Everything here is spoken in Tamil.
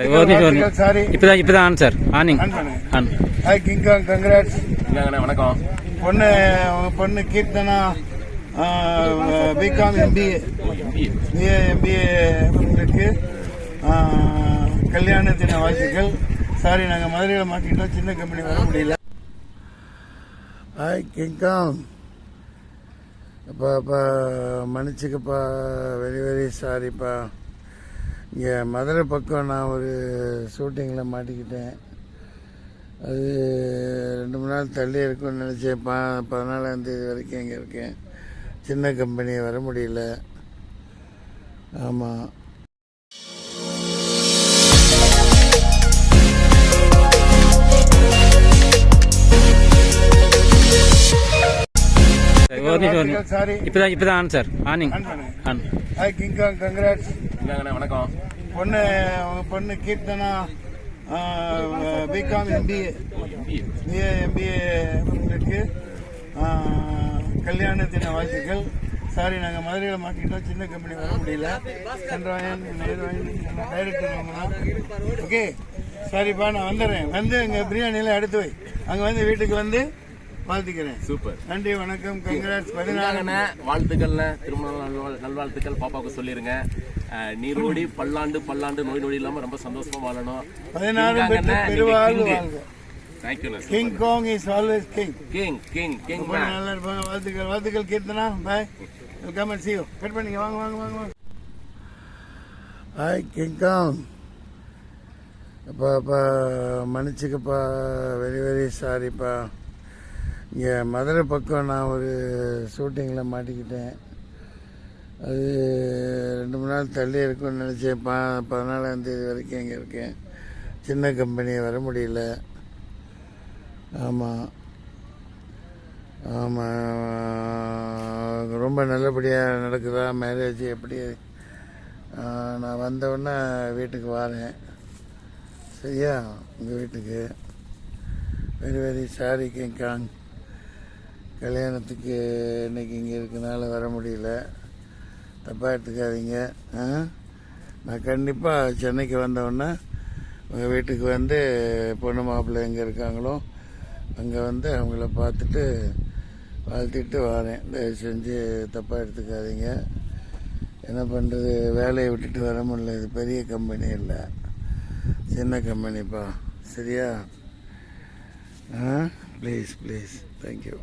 இப்பதான் இப்பதான் ஆன் சார் ஆனிங் ஆன் ஹாய் கிங்காங் கங்க்ராட்ஸ் வணக்கம். பொண்ணு பொண்ணு Keerthana BCom MBA BA MBA உங்களுக்கு ஆ, கல்யாண தின வாழ்த்துக்கள். சாரி நாங்கள் மதுரையில் மாட்டிக்கிட்டோம். சின்ன கம்பெனி வர முடியல. ஹாய் கிங்காங் அப்பா அப்பா மன்னிச்சுக்கப்பா. வெரி வெரி சாரிப்பா இங்கே மதுரை பக்கம் நான் ஒரு ஷூட்டிங்கில் மாட்டிக்கிட்டேன். அது ரெண்டு மூணு நாள் தள்ளி இருக்கும்னு நினச்சேன். பா பதினாலாம் தேதி வரைக்கும் இங்கே இருக்கேன். சின்ன கம்பெனி வர முடியல. ஆமாம். சாரி இப்பதான் இப்பதான் ஆன் சார் ஆனிங் ஆன் ஹாய் கிங்காங் கங்க்ராட்ஸ் இந்தாங்கண்ணே வணக்கம். பொண்ணு பொண்ணு Keerthana BCom MBA BA MBA கல்யாண தின வாழ்த்துக்கள். சாரி நாங்கள் மதுரையில் மாட்டிக்கிட்டோம். சின்ன கம்பெனி வர முடியல. சந்திரவாயன் நேருவாயன் டைரக்டர் ஓகே சாரிப்பா நான் வந்துடுறேன். வந்து இங்கே பிரியாணியில் எடுத்து வை. அங்கே வந்து வீட்டுக்கு வந்து வாழ்த்துக்கிறேன். சூப்பர். நன்றி வணக்கம். கங்க்ராட்ஸ். பதினாறு இந்தாங்கண்ணே வாழ்த்துக்கள்ண்ணே. திருமண நல்வாழ் நல்வாழ்த்துக்கள். பாப்பாவுக்கு சொல்லிருங்க. நீரோடி பல்லாண்டு பல்லாண்டு நோய் நொடி இல்லாம ரொம்ப சந்தோஷமா வாழணும். பதினாறு King Kong is always king king king king நல்லா இருப்பாங்க. வாழ்த்துக்கள் வாழ்த்துக்கள் Keerthana. Bye welcome and see you cut பண்ணிங்க. வாங்க வாங்க வாங்க வாங்க. ஹாய் கிங்காங் அப்பா அப்பா மன்னிச்சுக்கப்பா. வெரி வெரி சாரிப்பா இங்கே மதுரை பக்கம் நான் ஒரு ஷூட்டிங்கில் மாட்டிக்கிட்டேன். அது ரெண்டு மூணு நாள் தள்ளி இருக்கும்னு நினச்சேன். பா பதினாலாந்தேதி வரைக்கும் இங்கே இருக்கேன். சின்ன கம்பெனி வர முடியல. ஆமாம் ஆமாம் ரொம்ப நல்லபடியாக நடக்குதா? மேரேஜ் எப்படி? நான் வந்தவுடனே வீட்டுக்கு வரேன். சரியா? உங்கள் வீட்டுக்கு? வெரி வெரி சாரி கிங்காங் கல்யாணத்துக்கு இன்றைக்கி இங்கே இருக்கனால வர முடியல. தப்பாக எடுத்துக்காதீங்க நான் கண்டிப்பாக சென்னைக்கு வந்தவுடனே உங்கள் வீட்டுக்கு வந்து பொண்ணு மாப்பிள்ளை எங்கே இருக்காங்களோ அங்கே வந்து அவங்கள பார்த்துட்டு வாழ்த்திட்டு வரேன். தயவு செஞ்சு தப்பாக எடுத்துக்காதீங்க என்ன பண்ணுறது வேலையை விட்டுட்டு வர முடியல. இது பெரிய கம்பெனி இல்லை. சின்ன கம்பெனிப்பா. சரியா? ஆ? Please please thank you